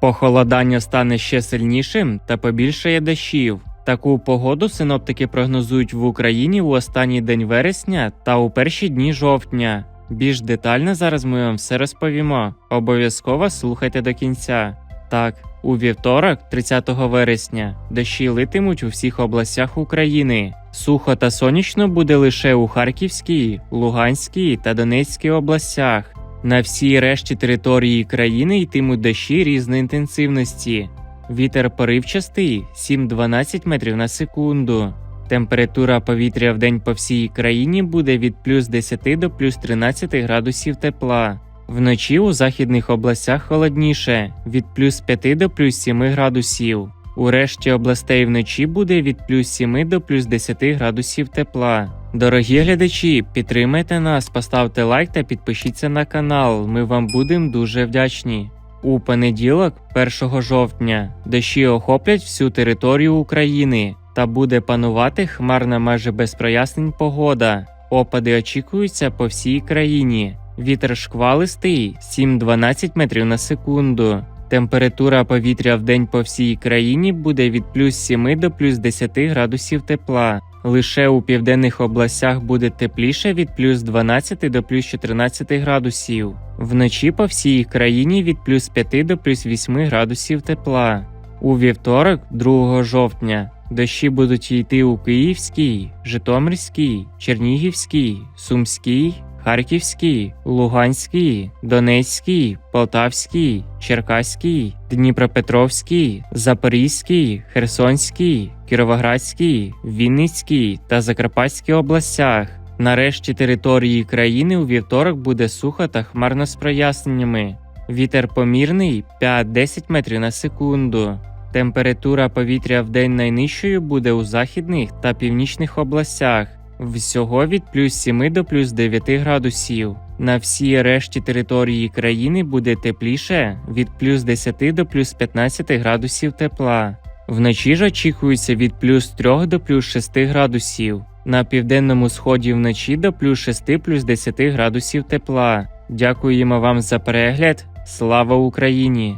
Похолодання стане ще сильнішим та побільшає дощів. Таку погоду синоптики прогнозують в Україні у останній день вересня та у перші дні жовтня. Більш детально зараз ми вам все розповімо. Обов'язково слухайте до кінця. Так, у вівторок, 30 вересня, дощі литимуть у всіх областях України. Сухо та сонячно буде лише у Харківській, Луганській та Донецькій областях. На всій решті території країни йтимуть дощі різної інтенсивності. Вітер поривчастий 7-12 метрів на секунду. Температура повітря в день по всій країні буде від плюс 10 до плюс 13 градусів тепла. Вночі у західних областях холодніше від плюс 5 до плюс 7 градусів. У решті областей вночі буде від плюс 7 до плюс 10 градусів тепла. Дорогі глядачі, підтримайте нас, поставте лайк та підпишіться на канал. Ми вам будемо дуже вдячні. У понеділок, 1 жовтня, дощі охоплять всю територію України та буде панувати хмарна майже без прояснень погода. Опади очікуються по всій країні. Вітер шквалистий 7-12 метрів на секунду. Температура повітря в день по всій країні буде від плюс 7 до плюс 10 градусів тепла. Лише у південних областях буде тепліше від плюс 12 до плюс 14 градусів. Вночі по всій країні від плюс 5 до плюс 8 градусів тепла. У вівторок, 2 жовтня, дощі будуть йти у Київській, Житомирській, Чернігівській, Сумській, Харківській, Луганській, Донецькій, Полтавській, Черкаській, Дніпропетровській, Запорізькій, Херсонській, Кіровоградській, Вінницькій та Закарпатській областях. Нарешті території країни у вівторок буде сухо та хмарно з проясненнями. Вітер помірний 5-10 метрів на секунду. Температура повітря в день найнижчою буде у західних та північних областях. Всього від плюс 7 до плюс 9 градусів. На всій решті території країни буде тепліше від плюс 10 до плюс 15 градусів тепла. Вночі ж очікується від плюс 3 до плюс 6 градусів. На південному сході вночі до плюс 6 плюс 10 градусів тепла. Дякуємо вам за перегляд. Слава Україні!